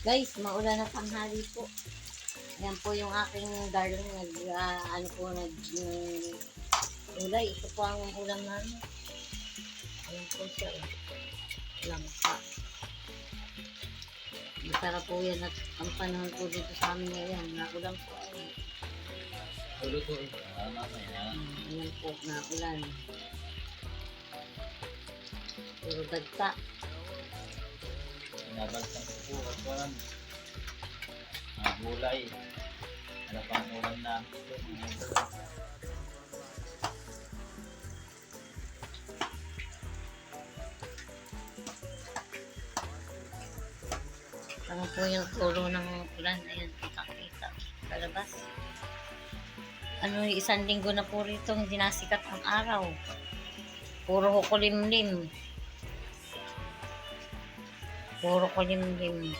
Guys, maulan na tanghali po. Yan po yung aking darling nag, ah, ano po, nag, mm, ulay. Ito po ang ulam namin. Ayan po siya. eh. Langka. Masarap po yan at ang panahon po dito sa amin ngayon. Naulan po. Luluto ito. Ah, Ayan po, naulan. Puro dagta. Binabagsak ko po. Walang mga gulay. Ano pang ulam namin ito? mga. Ano po yung tulo ng ulan? Ayan, kita-kita. Sa labas. Ano, isang linggo na po rito hindi nasikat ang araw. Puro ko kulimlim. Puro kulimlim.